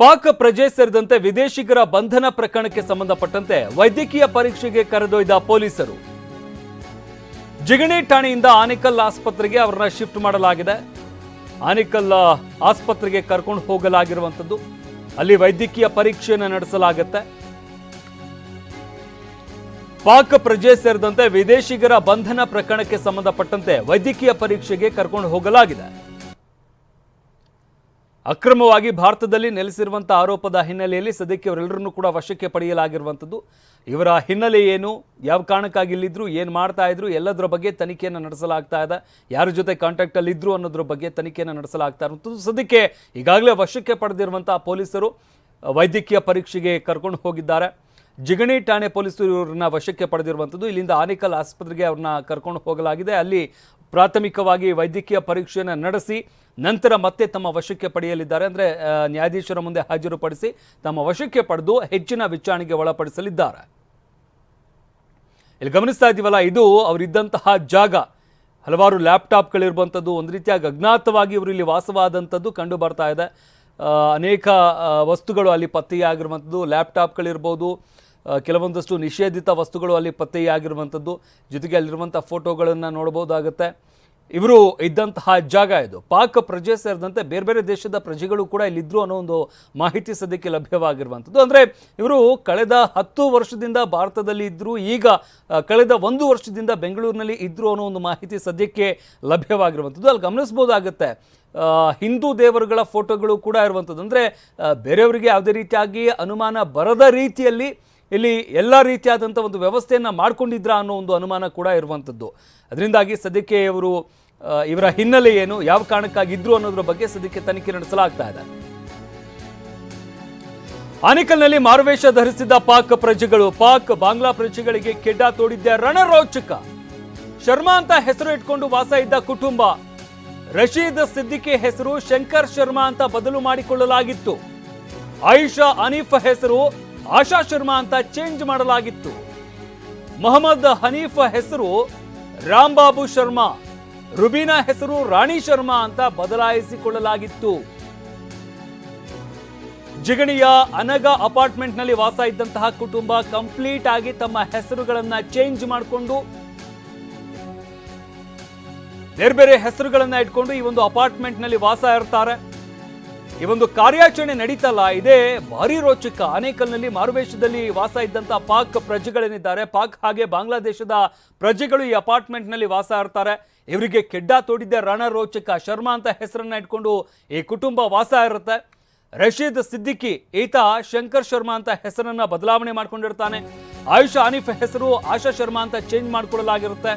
ಪಾಕ್ ಪ್ರಜೆ ಸೇರಿದಂತೆ ವಿದೇಶಿಗರ ಬಂಧನ ಪ್ರಕರಣಕ್ಕೆ ಸಂಬಂಧಪಟ್ಟಂತೆ ವೈದ್ಯಕೀಯ ಪರೀಕ್ಷೆಗೆ ಕರೆದೊಯ್ದ ಪೊಲೀಸರು. ಜಿಗಣಿ ಠಾಣೆಯಿಂದ ಆನೇಕಲ್ ಆಸ್ಪತ್ರೆಗೆ ಅವರನ್ನ ಶಿಫ್ಟ್ ಮಾಡಲಾಗಿದೆ. ಆನೇಕಲ್ ಆಸ್ಪತ್ರೆಗೆ ಕರ್ಕೊಂಡು ಹೋಗಲಾಗಿರುವಂಥದ್ದು. ಅಲ್ಲಿ ವೈದ್ಯಕೀಯ ಪರೀಕ್ಷೆಯನ್ನು ನಡೆಸಲಾಗುತ್ತೆ. ಪಾಕ್ ಪ್ರಜೆ ಸೇರಿದಂತೆ ವಿದೇಶಿಗರ ಬಂಧನ ಪ್ರಕರಣಕ್ಕೆ ಸಂಬಂಧಪಟ್ಟಂತೆ ವೈದ್ಯಕೀಯ ಪರೀಕ್ಷೆಗೆ ಕರ್ಕೊಂಡು ಹೋಗಲಾಗಿದೆ. ಅಕ್ರಮವಾಗಿ ಭಾರತದಲ್ಲಿ ನೆಲೆಸಿರುವಂಥ ಆರೋಪದ ಹಿನ್ನೆಲೆಯಲ್ಲಿ ಸದ್ಯಕ್ಕೆ ಅವರೆಲ್ಲರನ್ನೂ ಕೂಡ ವಶಕ್ಕೆ ಪಡೆಯಲಾಗಿರುವಂಥದ್ದು. ಇವರ ಹಿನ್ನೆಲೆ ಏನು, ಯಾವ ಕಾರಣಕ್ಕಾಗಿ ಇಲ್ಲಿದ್ರು, ಏನು ಮಾಡ್ತಾ ಇದ್ರು, ಎಲ್ಲದರ ಬಗ್ಗೆ ತನಿಖೆಯನ್ನು ನಡೆಸಲಾಗ್ತಾ ಇದೆ, ಯಾರ ಜೊತೆ ಕಾಂಟ್ಯಾಕ್ಟಲ್ಲಿ ಇದ್ರು ಅನ್ನೋದ್ರ ಬಗ್ಗೆ ತನಿಖೆಯನ್ನು ನಡೆಸಲಾಗ್ತಾ ಇರುವಂಥದ್ದು. ಸದ್ಯಕ್ಕೆ ಈಗಾಗಲೇ ವಶಕ್ಕೆ ಪಡೆದಿರುವಂಥ ಪೊಲೀಸರು ವೈದ್ಯಕೀಯ ಪರೀಕ್ಷೆಗೆ ಕರ್ಕೊಂಡು ಹೋಗಿದ್ದಾರೆ. ಜಿಗಣಿ ಠಾಣೆ ಪೊಲೀಸರು ಇವ್ರನ್ನ ವಶಕ್ಕೆ ಪಡೆದಿರುವಂಥದ್ದು. ಇಲ್ಲಿಂದ ಆನೇಕಲ್ ಆಸ್ಪತ್ರೆಗೆ ಅವ್ರನ್ನ ಕರ್ಕೊಂಡು ಹೋಗಲಾಗಿದೆ. ಅಲ್ಲಿ ಪ್ರಾಥಮಿಕವಾಗಿ ವೈದ್ಯಕೀಯ ಪರೀಕ್ಷೆಯನ್ನು ನಡೆಸಿ ನಂತರ ಮತ್ತೆ ತಮ್ಮ ವಶಕ್ಕೆ ಪಡೆಯಲಿದ್ದಾರೆ ಅಂದರೆ ನ್ಯಾಯಾಧೀಶರ ಮುಂದೆ ಹಾಜರುಪಡಿಸಿ ತಮ್ಮ ವಶಕ್ಕೆ ಪಡೆದು ಹೆಚ್ಚಿನ ವಿಚಾರಣೆಗೆ ಒಳಪಡಿಸಲಿದ್ದಾರೆ. ಇಲ್ಲಿ ಗಮನಿಸ್ತಾ ಇದ್ದೀವಲ್ಲ, ಇದು ಅವರಿದ್ದಂತಹ ಜಾಗ. ಹಲವಾರು ಲ್ಯಾಪ್ಟಾಪ್ಗಳಿರುವಂಥದ್ದು, ಒಂದು ರೀತಿಯಾಗಿ ಅಜ್ಞಾತವಾಗಿ ಇವರು ಇಲ್ಲಿ ವಾಸವಾದಂಥದ್ದು ಕಂಡು ಬರ್ತಾ ಇದೆ ಅನೇಕ ವಸ್ತುಗಳು ಅಲ್ಲಿ ಪತ್ತೆಯಾಗಿರುವಂಥದ್ದು, ಲ್ಯಾಪ್ಟಾಪ್ಗಳಿರ್ಬೋದು ಕೆಲವೊಂದಷ್ಟು ನಿಷೇಧಿತ ವಸ್ತುಗಳು ಅಲ್ಲಿ ಪತ್ತೆಯಾಗಿರುವಂಥದ್ದು, ಜೊತೆಗೆ ಅಲ್ಲಿರುವಂಥ ಫೋಟೋಗಳನ್ನು ನೋಡ್ಬೋದಾಗುತ್ತೆ ಇವರು ಇದ್ದಂತಹ ಜಾಗ ಇದು. ಪಾಕ್ ಪ್ರಜೆ ಸೇರಿದಂತೆ ಬೇರೆ ಬೇರೆ ದೇಶದ ಪ್ರಜೆಗಳು ಕೂಡ ಇಲ್ಲಿದ್ದರು ಅನ್ನೋ ಒಂದು ಮಾಹಿತಿ ಸದ್ಯಕ್ಕೆ ಲಭ್ಯವಾಗಿರುವಂಥದ್ದು. ಅಂದರೆ ಇವರು ಕಳೆದ ಹತ್ತು ವರ್ಷದಿಂದ ಭಾರತದಲ್ಲಿ ಇದ್ದರು ಈಗ ಕಳೆದ ಒಂದು ವರ್ಷದಿಂದ ಬೆಂಗಳೂರಿನಲ್ಲಿ ಇದ್ದರು ಅನ್ನೋ ಒಂದು ಮಾಹಿತಿ ಸದ್ಯಕ್ಕೆ ಲಭ್ಯವಾಗಿರುವಂಥದ್ದು. ಅಲ್ಲಿ ಗಮನಿಸ್ಬೋದಾಗುತ್ತೆ ಹಿಂದೂ ದೇವರುಗಳ ಫೋಟೋಗಳು ಕೂಡ ಇರುವಂಥದ್ದು. ಅಂದರೆ ಬೇರೆಯವರಿಗೆ ಯಾವುದೇ ರೀತಿಯಾಗಿ ಅನುಮಾನ ಬರದ ರೀತಿಯಲ್ಲಿ ಇಲ್ಲಿ ಎಲ್ಲ ರೀತಿಯಾದಂಥ ಒಂದು ವ್ಯವಸ್ಥೆಯನ್ನು ಮಾಡಿಕೊಂಡಿದ್ರ ಅನ್ನೋ ಒಂದು ಅನುಮಾನ ಕೂಡ ಇರುವಂಥದ್ದು ಅದರಿಂದಾಗಿ ಸದ್ಯಕ್ಕೆ ಇವರು ಇವರ ಹಿನ್ನೆಲೆ ಏನು, ಯಾವ ಕಾರಣಕ್ಕಾಗಿ ಇದ್ರು ಅನ್ನೋದ್ರ ಬಗ್ಗೆ ಸದ್ಯಕ್ಕೆ ತನಿಖೆ ನಡೆಸಲಾಗ್ತಾ ಇದೆ. ಆನೇಕಲ್ನಲ್ಲಿ ಮಾರುವೇಷ ಧರಿಸಿದ್ದ ಪಾಕ್ ಪ್ರಜೆಗಳು, ಪಾಕ್ ಬಾಂಗ್ಲಾ ಪ್ರಜೆಗಳಿಗೆ ಕೆಡ್ಡ ತೋಡಿದ್ದ ರಣರೋಚಕ. ಶರ್ಮಾ ಅಂತ ಹೆಸರು ಇಟ್ಕೊಂಡು ವಾಸ ಇದ್ದ ಕುಟುಂಬ. ರಶೀದ್ ಸಿದ್ದಿಕಿ ಹೆಸರು ಶಂಕರ್ ಶರ್ಮಾ ಅಂತ ಬದಲು ಮಾಡಿಕೊಳ್ಳಲಾಗಿತ್ತು. ಆಯಿಷಾ ಅನೀಫ್ ಹೆಸರು ಆಶಾ ಶರ್ಮಾ ಅಂತ ಚೇಂಜ್ ಮಾಡಲಾಗಿತ್ತು. ಮೊಹಮ್ಮದ್ ಹನೀಫ್ ಹೆಸರು ರಾಂಬಾಬು ಶರ್ಮಾ, ರುಬೀನಾ ಹೆಸರು ರಾಣಿ ಶರ್ಮಾ ಅಂತ ಬದಲಾಯಿಸಿಕೊಳ್ಳಲಾಗಿತ್ತು. ಜಿಗಣಿಯ ಅನಗ ಅಪಾರ್ಟ್ಮೆಂಟ್ನಲ್ಲಿ ವಾಸ ಇದ್ದಂತಹ ಕುಟುಂಬ ಕಂಪ್ಲೀಟ್ ಆಗಿ ತಮ್ಮ ಹೆಸರುಗಳನ್ನ ಚೇಂಜ್ ಮಾಡಿಕೊಂಡು ಬೇರೆ ಬೇರೆ ಹೆಸರುಗಳನ್ನ ಇಟ್ಕೊಂಡು ಈ ಒಂದು ಅಪಾರ್ಟ್ಮೆಂಟ್ನಲ್ಲಿ ವಾಸ ಇರ್ತಾರೆ. ಈ ಒಂದು ಕಾರ್ಯಾಚರಣೆ ನಡೀತಲ್ಲ, ಇದೇ ಭಾರಿ ರೋಚಕ. ಆನೇಕಲ್ನಲ್ಲಿ ಮಾರುವೇಶದಲ್ಲಿ ವಾಸ ಇದ್ದಂತ ಪಾಕ್ ಪ್ರಜೆಗಳೇನಿದ್ದಾರೆ, ಪಾಕ್ ಹಾಗೆ ಬಾಂಗ್ಲಾದೇಶದ ಪ್ರಜೆಗಳು ಈ ಅಪಾರ್ಟ್ಮೆಂಟ್ನಲ್ಲಿ ವಾಸ ಇರ್ತಾರೆ ಇವರಿಗೆ ಕೆಡ್ಡ ತೋಡಿದ್ದ ರಣರೋಚಕ, ಶರ್ಮಾ ಅಂತ ಹೆಸರನ್ನ ಇಟ್ಕೊಂಡು ಈ ಕುಟುಂಬ ವಾಸ ಇರುತ್ತೆ. ರಶೀದ್ ಸಿದ್ದಿಕಿ, ಈತ ಶಂಕರ್ ಶರ್ಮಾ ಅಂತ ಹೆಸರನ್ನ ಬದಲಾವಣೆ ಮಾಡ್ಕೊಂಡಿರ್ತಾನೆ. ಆಯುಷಾ ಆನಿಫ್ ಹೆಸರು ಆಶಾ ಶರ್ಮಾ ಅಂತ ಚೇಂಜ್ ಮಾಡ್ಕೊಳ್ಳಲಾಗಿರುತ್ತೆ.